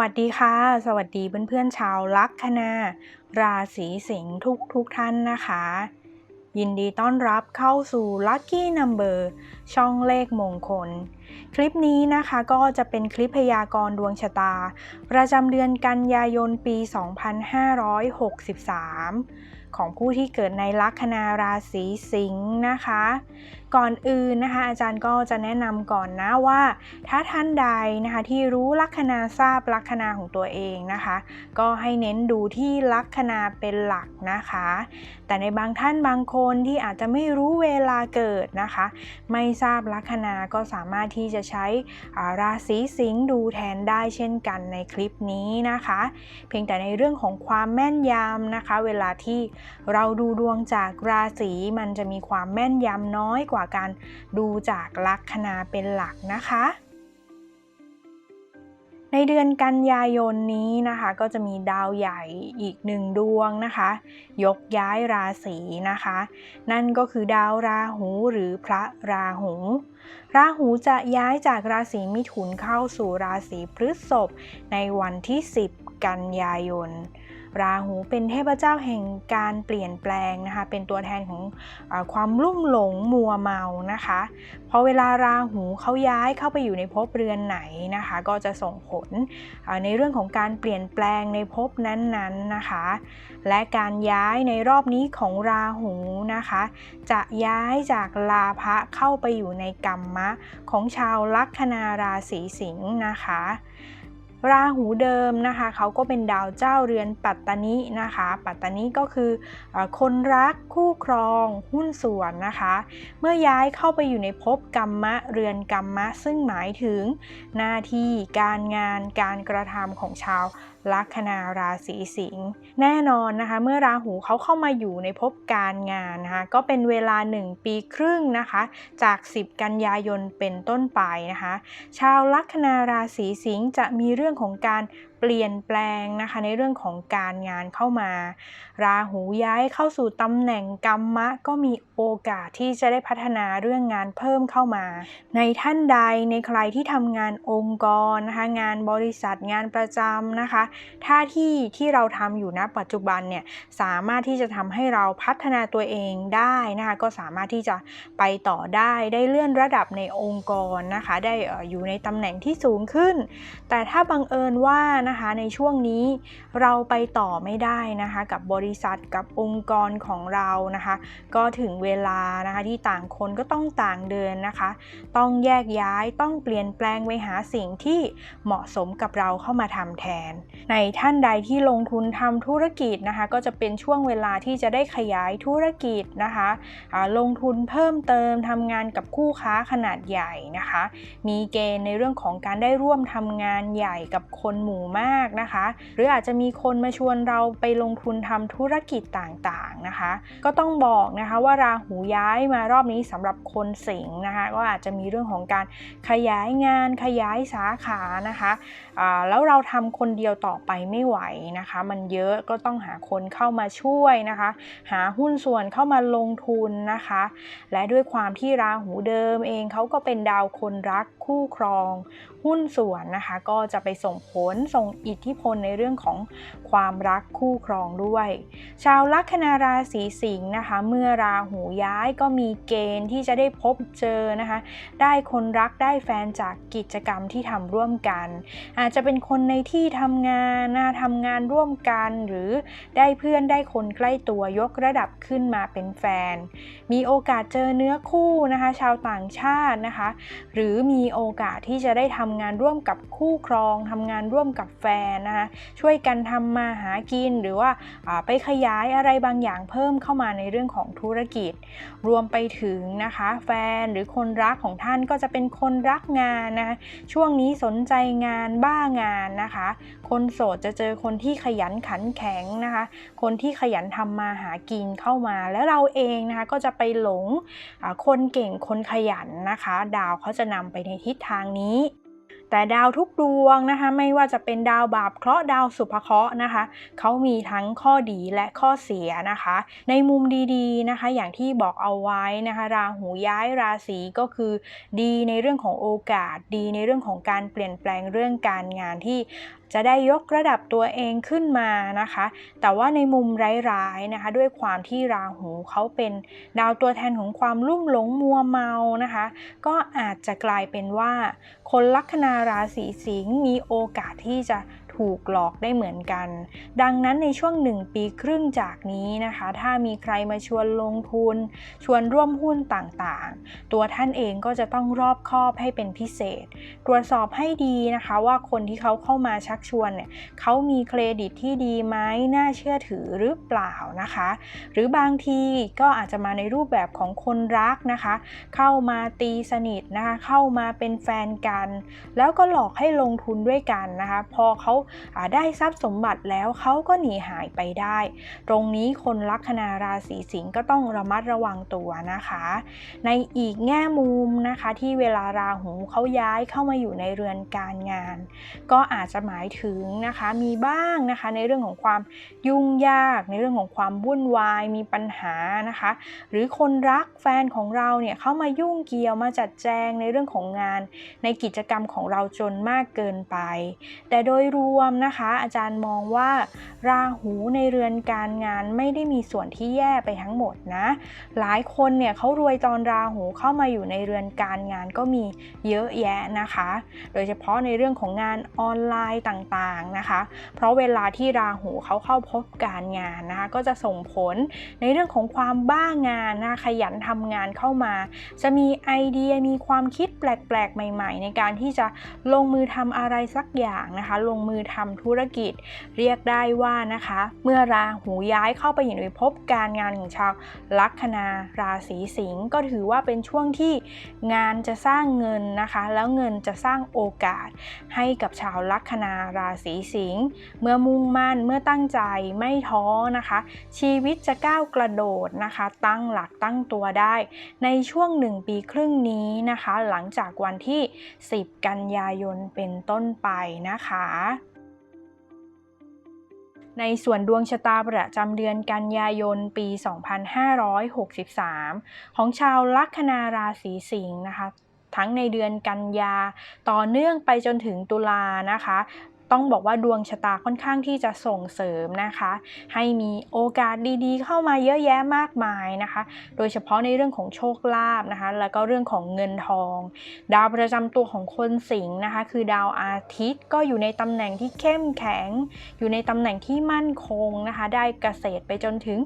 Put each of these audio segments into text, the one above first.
วัสดีค่ะ สวัสดีเพื่อนๆชาวลัคนาราศีสิงห์ทุกทุกท่านนะคะ ยินดีต้อนรับเข้าสู่ Lucky Number ช่องเลขมงคล คลิปนี้นะคะก็จะเป็นคลิปพยากรณ์ดวงชะตา ประจำเดือนกันยายนปี 2563 ของผู้ที่เกิดในลัคนาราศีสิงห์นะคะ ก่อนอื่นนะคะ อาจารย์ก็จะแนะนำก่อนนะว่า ถ้าท่านใดนะคะที่รู้ลัคนาทราบลัคนาของตัวเองนะคะ ก็ให้เน้นดูที่ลัคนาเป็นหลักนะคะ แต่ในบางท่านบางคนที่อาจจะไม่รู้เวลาเกิดนะคะ ไม่ทราบลัคนาก็สามารถที่ที่จะใช้ราศีสิงห์ดูแทนได้เช่นกันในคลิปนี้นะคะ เพียงแต่ในเรื่องของความแม่นยำนะคะ เวลาที่เราดูดวงจากราศีมันจะมีความแม่นยำน้อยกว่าการดูจากลัคนาเป็นหลักนะคะ ในเดือนกันยายนนี้นะคะ ก็จะมีดาวใหญ่อีกหนึ่งดวงนะคะ ยกย้ายราศีนะคะ นั่นก็คือดาวราหูหรือพระราหู ราหูจะย้ายจากราศีมิถุนเข้าสู่ราศีพฤษภในวันที่ 10 กันยายน ราหูเป็นเทพเจ้าแห่งการเปลี่ยนแปลงนะคะ เป็นตัวแทนของอความลุ่มหลงมัวเมานะคะพอเวลาราหูเขาย้ายเข้าไปอยู่ในภพเรือนไหนนะคะ ก็จะส่งผลในเรื่องของการเปลี่ยนแปลงในภพนั้นๆนนนะคะ และการย้ายในรอบนี้ของราหูนะคะ จะย้ายจากลาภะเข้าไปอยู่ในกรรมะของชาวลัคนาราศีสิงห์นะคะ ราหูเดิมนะคะเขาก็เป็นดาวเจ้าเรือนปัตตานินะคะ ปัตตานิก็คือออคนรักคู่ครองหุ้นส่วนนะคะ เมื่อย้ายเข้าไปอยู่ในภพกรรมะเรือนกรรมะ ซึ่งหมายถึงหน้าที่การงานการกระทำของชาว ลัคนาราศีสิงห์แน่นอนนะคะ เมื่อราหูเขาเข้ามาอยู่ในภพการงานนะคะก็เป็นเวลา 1 ปีครึ่งนะคะ จาก 10 กันยายนเป็นต้นไปนะคะ ชาวลัคนาราศีสิงห์จะมีเรื่องของการ เปลี่ยนแปลงนะคะในเรื่องของการงานเข้ามา ราหูย้ายเข้าสู่ตำแหน่งกรรมะ ก็มีโอกาสที่จะได้พัฒนาเรื่องงานเพิ่มเข้ามา ในท่านใดในใครที่ทำงานองค์กรนะคะงานบริษัทงานประจำนะคะท่าที่ที่เราทำอยู่ณปัจจุบันเนี่ยสามารถที่จะทำให้เราพัฒนาตัวเองได้นะคะก็สามารถที่จะไปต่อได้ได้เลื่อนระดับในองค์กรนะคะได้อยู่ในตำแหน่งที่สูงขึ้น แต่ถ้าบังเอิญว่านะคะ ในช่วงนี้เราไปต่อไม่ได้นะคะ กับบริษัทกับองค์กรของเรานะคะ ก็ถึงเวลานะคะที่ต่างคนก็ต้องต่างเดินนะคะ ต้องแยกย้ายต้องเปลี่ยนแปลงไปหาสิ่งที่เหมาะสมกับเราเข้ามาทำแทน ในท่านใดที่ลงทุนทำธุรกิจนะคะ ก็จะเป็นช่วงเวลาที่จะได้ขยายธุรกิจนะคะลงทุนเพิ่มเติมทำงานกับคู่ค้าขนาดใหญ่นะคะ มีเกณฑ์ในเรื่องของการได้ร่วมทำงานใหญ่กับคนหมู่มากนะคะ หรืออาจจะมีคนมาชวนเราไปลงทุนทำธุรกิจต่างๆนะคะ ก็ต้องบอกนะคะว่าราหูย้ายมารอบนี้สำหรับคนสิงห์นะคะก็อาจจะมีเรื่องของการขยายงานขยายสาขานะคะแล้วเราทำคนเดียวต่อไปไม่ไหวนะคะ มันเยอะก็ต้องหาคนเข้ามาช่วยนะคะ หาหุ้นส่วนเข้ามาลงทุนนะคะ และด้วยความที่ราหูเดิมเองเขาก็เป็นดาวคนรัก คู่ครอง หุ้นส่วนนะคะ ก็จะไปส่งผลส่งอิทธิพลในเรื่องของความรักคู่ครองด้วย ชาวลัคนาราศีสิงห์นะคะ เมื่อราหูย้ายก็มีเกณฑ์ที่จะได้พบเจอนะคะ ได้คนรักได้แฟนจากกิจกรรมที่ทำร่วมกัน อาจจะเป็นคนในที่ทำงานนะทำงานร่วมกันหรือได้เพื่อนได้คนใกล้ตัวยกระดับขึ้นมาเป็นแฟน มีโอกาสเจอเนื้อคู่นะคะ ชาวต่างชาตินะคะ หรือมีโอโอกาสที่จะได้ทำงานร่วมกับคู่ครองทำงานร่วมกับแฟนนะคะช่วยกันทำมาหากินหรือว่าไปขยายอะไรบางอย่างเพิ่มเข้ามาในเรื่องของธุรกิจ รวมไปถึงนะคะแฟนหรือคนรักของท่านก็จะเป็นคนรักงานนะคะช่วงนี้สนใจงานบ้างานนะคะ คนโสดจะเจอคนที่ขยันขันแข็งนะคะ คนที่ขยันทำมาหากินเข้ามา แล้วเราเองนะคะก็จะไปหลงคนเก่งคนขยันนะคะ ดาวเขาจะนำไปในทิศทางนี้ แต่ดาวทุกดวงนะคะ ไม่ว่าจะเป็นดาวบาปเคราะห์ดาวสุภเคราะห์นะคะเขามีทั้งข้อดีและข้อเสียนะคะ ในมุมดีๆนะคะ อย่างที่บอกเอาไว้นะคะ ราหูย้ายราศีก็คือ ดีในเรื่องของโอกาส ดีในเรื่องของการเปลี่ยนแปลงเรื่องการงานที่ จะได้ยกระดับตัวเองขึ้นมานะคะ แต่ว่าในมุมร้ายๆนะคะ ด้วยความที่ราหูเขาเป็นดาวตัวแทนของความลุ่มหลงมัวเมานะคะ ก็อาจจะกลายเป็นว่า คนลัคนาราศีสิงห์มีโอกาสที่จะ ถูกหลอกได้เหมือนกัน ดังนั้นในช่วงหนึ่งปีครึ่งจากนี้นะคะ ถ้ามีใครมาชวนลงทุน ชวนร่วมหุ้นต่างๆ ตัวท่านเองก็จะต้องรอบคอบให้เป็นพิเศษ ตรวจสอบให้ดีนะคะว่าคนที่เขาเข้ามาชักชวนเนี่ยเขามีเครดิตที่ดีไหมน่าเชื่อถือหรือเปล่านะคะ หรือบางทีก็อาจจะมาในรูปแบบของคนรักนะคะ เข้ามาตีสนิทนะคะ เข้ามาเป็นแฟนกัน แล้วก็หลอกให้ลงทุนด้วยกันนะคะ พอเขาได้ทรัพย์สมบัติแล้วเขาก็หนีหายไปได้ ตรงนี้คนลัคนาราศีสิงห์ก็ต้องระมัดระวังตัวนะคะ ในอีกแง่มุมนะคะที่เวลาราหูเขาย้ายเข้ามาอยู่ในเรือนการงาน ก็อาจจะหมายถึงนะคะมีบ้างนะคะในเรื่องของความยุ่งยากในเรื่องของความวุ่นวายมีปัญหานะคะ หรือคนรักแฟนของเราเนี่ยเข้ามายุ่งเกี่ยวมาจัดแจงในเรื่องของงาน ในกิจกรรมของเราจนมากเกินไป แต่โดยรวมนะคะ อาจารย์มองว่าราหูในเรือนการงานไม่ได้มีส่วนที่แย่ไปทั้งหมดนะ หลายคนเนี่ยเขารวยตอนราหูเข้ามาอยู่ในเรือนการงานก็มีเยอะแยะนะคะ โดยเฉพาะในเรื่องของงานออนไลน์ต่างๆนะคะ เพราะเวลาที่ราหูเขาเข้าพบการงานนะคะ ก็จะส่งผลในเรื่องของความบ้างานนะขยันทำงานเข้ามา จะมีไอเดียมีความคิดแปลกๆ ใหม่ ๆ ในการที่จะลงมือทำอะไรสักอย่างนะคะ ลงมืออทำธุรกิจ เรียกได้ว่านะคะ เมื่อราหูย้ายเข้าไปอยู่ในภพการงานของชาวลัคนาราศีสิงห์ก็ถือว่าเป็นช่วงที่งานจะสร้างเงินนะคะ แล้วเงินจะสร้างโอกาส ให้กับชาวลัคนาราศีสิงห์เมื่อมุ่งมั่นเมื่อตั้งใจไม่ท้อนะคะ ชีวิตจะก้าวกระโดดนะคะ ตั้งหลักตั้งตัวได้ ในช่วงหนึ่งปีครึ่งนี้นะคะ หลังจากวันที่ 10 กันยายนเป็นต้นไปนะคะ ในส่วนดวงชะตาประจำเดือนกันยายนปี 2563 ของชาวลัคนาราศีสิงห์นะคะทั้งในเดือนกันยาต่อเนื่องไปจนถึงตุลานะคะ ต้องบอกว่าดวงชะตาค่อนข้างที่จะส่งเสริมนะคะ ให้มีโอกาสดีๆ เข้ามาเยอะแยะมากมายนะคะ โดยเฉพาะในเรื่องของโชคลาภนะคะ แล้วก็เรื่องของเงินทอง ดาวประจำตัวของคนสิงห์นะคะ คือดาวอาทิตย์ก็อยู่ในตำแหน่งที่เข้มแข็ง อยู่ในตำแหน่งที่มั่นคงนะคะ ได้เกษตรไปจนถึง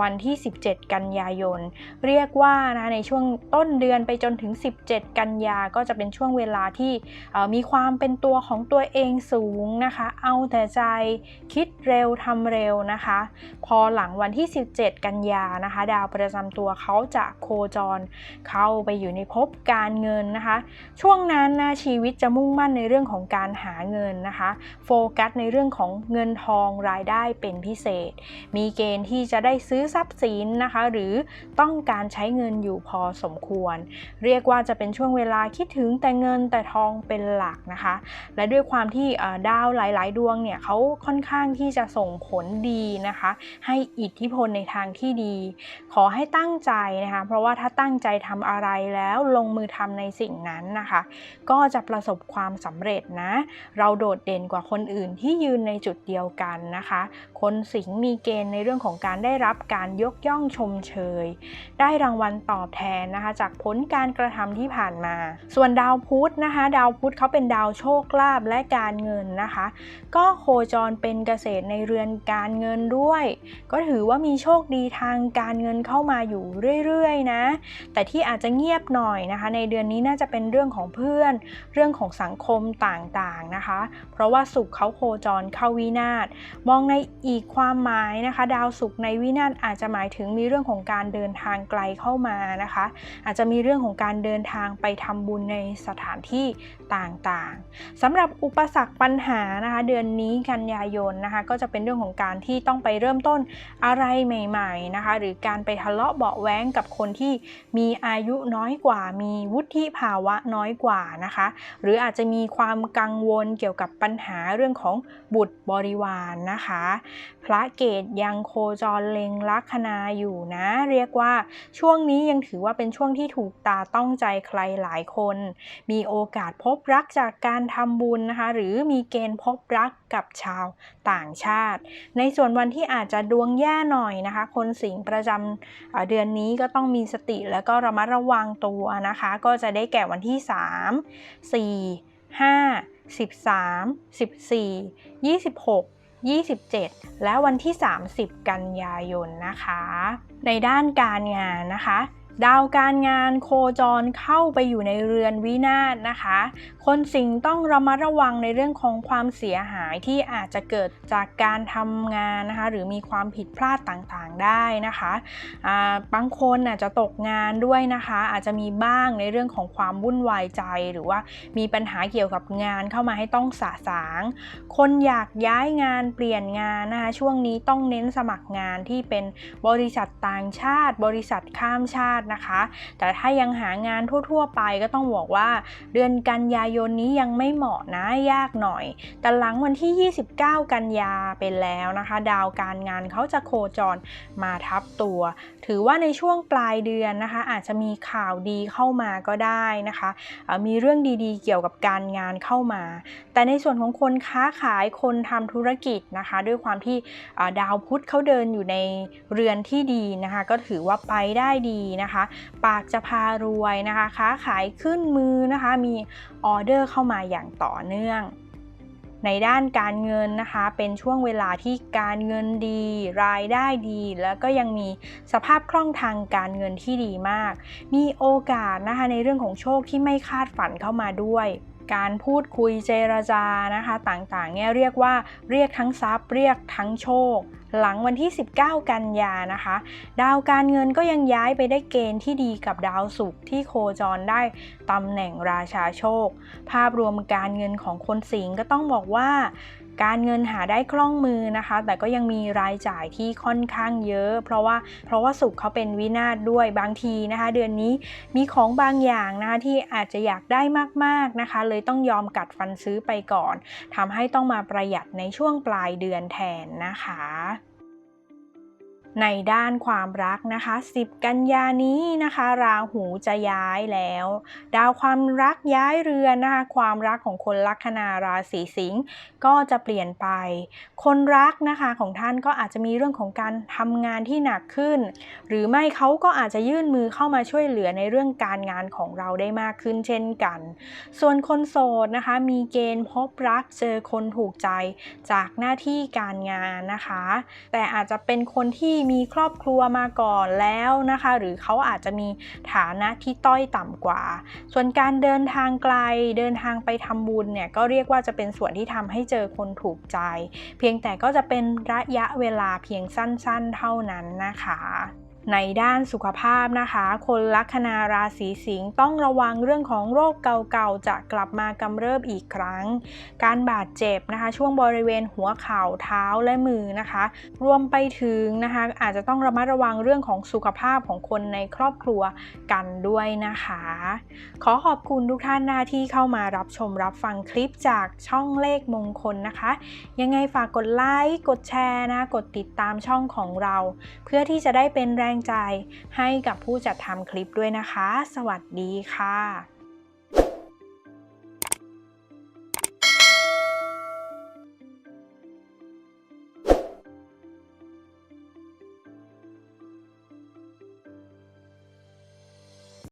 วันที่ 17 กันยายน เรียกว่านะในช่วงต้นเดือนไปจนถึง 17 กันยาก็จะเป็นช่วงเวลาที่มีความเป็นตัวของตัวเองสูงนะคะ เอาแต่ใจคิดเร็วทำเร็วนะคะ พอหลังวันที่ 17 กันยานะคะ ดาวประจำตัวเขาจะโคจรเข้าไปอยู่ในภพการเงินนะคะ ช่วงนั้นนะชีวิตจะมุ่งมั่นในเรื่องของการหาเงินนะคะ โฟกัสในเรื่องของเงินทองรายได้เป็นพิเศษ มีเกณฑ์ที่จะได้ซื้อทรัพย์สินนะคะ หรือต้องการใช้เงินอยู่พอสมควร เรียกว่าจะเป็นช่วงเวลาคิดถึงแต่เงินแต่ทองเป็นหลักนะคะ และด้วยความที่ได้าวหลายๆ ดวงเนี่ยเขาค่อนข้างที่จะส่งผลดีนะคะ ให้อิทธิพลในทางที่ดี ขอให้ตั้งใจนะคะ เพราะว่าถ้าตั้งใจทำอะไรแล้วลงมือทำในสิ่งนั้นนะคะ ก็จะประสบความสำเร็จนะ เราโดดเด่นกว่าคนอื่นที่ยืนในจุดเดียวกันนะคะ คนสิงห์มีเกณฑ์ในเรื่องของการได้รับการยกย่องชมเชย ได้รางวัลตอบแทนนะคะ จากผลการกระทำที่ผ่านมา ส่วนดาวพุธนะคะ ดาวพุธเขาเป็นดาวโชคลาภและการเงินนะคะก็โคจรเป็นเกษตรในเรือนการเงินด้วย ก็ถือว่ามีโชคดีทางการเงินเข้ามาอยู่เรื่อยๆนะ แต่ที่อาจจะเงียบหน่อยนะคะ ในเดือนนี้น่าจะเป็นเรื่องของเพื่อน เรื่องของสังคมต่างๆนะคะ เพราะว่าสุขเขาโคจรเข้าวินาศมองในอีกความหมายนะคะ ดาวสุขในวินาศอาจจะหมายถึงมีเรื่องของการเดินทางไกลเข้ามานะคะ อาจจะมีเรื่องของการเดินทางไปทำบุญในสถานที่ต่างๆสำหรับอุปสรรคปัญหานะคะเดือนนี้กันยายนนะคะก็จะเป็นเรื่องของการที่ต้องไปเริ่มต้นอะไรใหม่ๆนะคะหรือการไปทะเลาะเบาแว้งกับคนที่มีอายุน้อยกว่า มีวุฒิภาวะน้อยกว่านะคะหรืออาจจะมีความกังวลเกี่ยวกับปัญหาเรื่องของบุตรบริวารนนะคะ พระเกตยังโคจรเล็งลัคนาอยู่นะเรียกว่าช่วงนี้ยังถือว่าเป็นช่วงที่ถูกตาต้องใจใครหลายคน มีโอกาสพบรักจากการทำบุญนะคะหรือมีเกณฑ์พบรักกับชาวต่างชาติ ในส่วนวันที่อาจจะดวงแย่หน่อยนะคะ คนสิงห์ประจำเอ่อเดือนนี้ก็ต้องมีสติแล้วก็ระมัดระวังตัวนะคะ ก็จะได้แก่วันที่ 3 4 5 13 14 26 27 และวันที่ 30 กันยายนนะคะ ในด้านการงานนะคะ ดาวการงานโคจรเข้าไปอยู่ในเรือนวินาศนะคะ คนสิงต้องระมัดระวังในเรื่องของความเสียหายที่อาจจะเกิดจากการทำงานนะคะ หรือมีความผิดพลาดต่างๆได้นะคะบางคนอาจจะตกงานด้วยนะคะ อาจจะมีบ้างในเรื่องของความวุ่นวายใจ หรือว่ามีปัญหาเกี่ยวกับงานเข้ามาให้ต้องสะสาง คนอยากย้ายงานเปลี่ยนงานนะคะ ช่วงนี้ต้องเน้นสมัครงานที่เป็นบริษัทต่างชาติ บริษัทข้ามชาตินะคะ แต่ถ้ายังหางานทั่ว ๆ ไปก็ต้องบอกว่า เดือนกันยายนนี้ยังไม่เหมาะนะยากหน่อย แต่หลังวันที่ 29 กันยาเป็นแล้วนะคะ ดาวการงานเขาจะโคจรมาทับตัว ถือว่าในช่วงปลายเดือนนะคะ อาจจะมีข่าวดีเข้ามาก็ได้นะคะมีเรื่องดีๆ เกี่ยวกับการงานเข้ามา แต่ในส่วนของคนค้าขายคนทำธุรกิจนะคะ ด้วยความที่ดาวพุธเขาเดินอยู่ในเรือนที่ดีนะคะ ก็ถือว่าไปได้ดีนะคะปากจะพารวยนะคะ ค้าขายขึ้นมือนะคะ มีออเดอร์เข้ามาอย่างต่อเนื่อง ในด้านการเงินนะคะ เป็นช่วงเวลาที่การเงินดี รายได้ดี แล้วก็ยังมีสภาพคล่องทางการเงินที่ดีมาก มีโอกาสนะคะในเรื่องของโชคที่ไม่คาดฝันเข้ามาด้วย การพูดคุยเจรจานะคะ ต่างๆเนี่ยเรียกว่าเรียกทั้งทรัพย์เรียกทั้งโชค หลังวันที่ 19 กันยานะคะ ดาวการเงินก็ยังย้ายไปได้เกณฑ์ที่ดีกับดาวศุกร์ที่โคจรได้ตำแหน่งราชาโชค ภาพรวมการเงินของคนสิงห์ก็ต้องบอกว่า การเงินหาได้คล่องมือนะคะ แต่ก็ยังมีรายจ่ายที่ค่อนข้างเยอะ เพราะว่าเพราะว่าสุขเขาเป็นวินาศด้วยบางทีนะคะ เดือนนี้มีของบางอย่างนะคะที่อาจจะอยากได้มากๆนะคะ เลยต้องยอมกัดฟันซื้อไปก่อนทำให้ต้องมาประหยัดในช่วงปลายเดือนแทนนะคะ ในด้านความรักนะคะ 10 กันยานี้นะคะ ราหูจะย้ายแล้ว ดาวความรักย้ายเรือนนะคะ ความรักของคนลัคนาราศีสิงห์ก็จะเปลี่ยนไป คนรักนะคะของท่านก็อาจจะมีเรื่องของการทำงานที่หนักขึ้น หรือไม่เขาก็อาจจะยื่นมือเข้ามาช่วยเหลือในเรื่องการงานของเราได้มากขึ้นเช่นกัน ส่วนคนโสดนะคะ มีเกณฑ์พบรักเจอคนถูกใจจากหน้าที่การงานนะคะ แต่อาจจะเป็นคนที่มีครอบครัวมาก่อนแล้วนะคะ หรือเขาอาจจะมีฐานะที่ต้อยต่ำกว่า ส่วนการเดินทางไกลเดินทางไปทำบุญเนี่ยก็เรียกว่าจะเป็นส่วนที่ทำให้เจอคนถูกใจ เพียงแต่ก็จะเป็นระยะเวลาเพียงสั้นๆเท่านั้นนะคะ ในด้านสุขภาพนะคะ คนลัคนาราศีสิงห์ต้องระวังเรื่องของโรคเก่าๆ จะกลับมากำเริบอีกครั้ง การบาดเจ็บนะคะ ช่วงบริเวณหัวเข่าเท้าและมือนะคะ รวมไปถึงนะคะ อาจจะต้องระมัดระวังเรื่องของสุขภาพของคนในครอบครัวกันด้วยนะคะ ขอขอบคุณทุกท่านหน้าที่เข้ามารับชมรับฟังคลิปจากช่องเลขมงคลนะคะ ยังไงฝากกดไลค์กดแชร์นะกดติดตามช่องของเรา เพื่อที่จะได้เป็นแรงรงใจให้กับผู้จัดทำคลิปด้วยนะคะ สวัสดีค่ะ